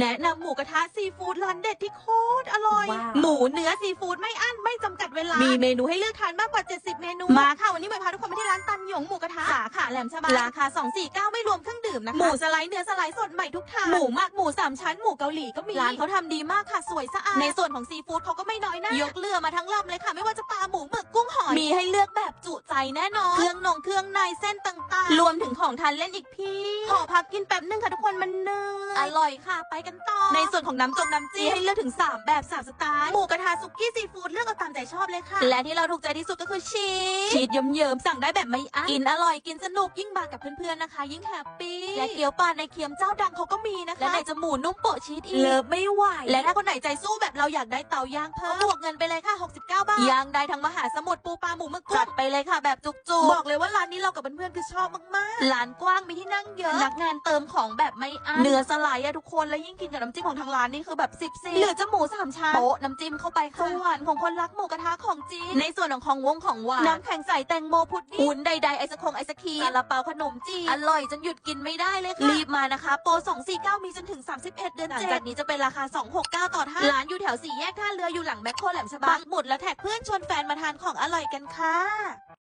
แนะนำหมูกระทะซีฟู้ดร้านเด็ดที่โคตรอร่อย ว้าวหมูเนื้อซีฟู้ดไม่อั้นไม่จำกัดเวลา มีเมนูให้เลือกทานมากกว่า 70 เมนู มาค่ะ วันนี้หมวยพาทุกคนไปที่ร้านตันหยงหมูกระทะ สาขาแหลมฉบังราคา 249 ไม่รวมเครื่องดื่มนะคะ หมูสไลด์เนื้อสไลด์สดใหม่ทุกทาง หมูหมักหมูสามชั้นหมูเกาหลีก็มี ร้านเขาทำดีมากค่ะสวยสะอาด ในส่วนของซีฟู้ดเขาก็ไม่น้อยหนะยกเรือมาทั้งลำเลยค่ะ ไม่ว่าจะปลาหมูหมึกกุ้งหอยมีให้เลือกแบบจุใจแน่นอน เครื่องนงเครื่องในเส้นต่างๆ รวมถึงของทานเล่นอีกพี่ ขอพักกินแป๊บนึงค่ะทุกคนมันเหนื่อยอร่อยค่ะ ไปกันต่อ ในส่วนของน้ำจมน้ำจี้ให้เลือกถึง 3 แบบ3สไตล์ หมูกระทะซุกี้ซีฟู้ดเลือกเอาตามใจชอบเลยค่ะ และที่เราถูกใจที่สุดก็คือชีส ชีสเยิ้มๆสั่งได้แบบไม่อั้น กินอร่อยกินสนุกยิ่งมากับเพื่อนๆนะคะ ยิ่งแฮปปี้และเกี๊ยวปลาในเคียมเจ้าดังเขาก็มีนะคะและในจะหมูนุ่มโปะชีสอีกเลิฟไม่ไหวและถ้าคนไหนใจสู้แบบเราอยากได้เตาย่างเพิ่มบวกเงินไปเลยค่ะ69บาทย่างได้ทั้งมหาสมุทรปูปลาหมูหมึกกุ้งจัดไปเลยค่ะแบบจุกๆบอกเลยว่าร้านนี้เรากับเพื่อนๆคือชอบมากๆร้านกว้างมีที่นั่งเยอะพนักงานเติมของแบบไม่อั้นเนื้อสไลด์อะทุกคนแล้วยิ่งกินกับน้ำจิ้มของทางร้านนี่คือแบบสิบสิหรือจะหมูสามชั้นโปะน้ำจิ้มเข้าไปค่ะสวรรค์ของคนรักหมูกระทะของจีนในส่วนของของวงของหวานน้ำแข็งใสแตงโมพุดดิ้งวุ้นใดๆไอศคงไอศครีมซาลาเปาขนมจีนอร่อยจนหยุดกินไม่ได้เลยค่ะรีบมานะคะ โปร249 มีจนถึง 31 เดือนเจ็ดจากนี้จะเป็นราคา 269 ต่อท่านร้านอยู่แถวสี่แยกท่าเรืออยู่หลังแมคโครแหลมฉบังปักหมุดแล้วแท็กเพื่อนชวนแฟนมาทานของอร่อยกันค่ะ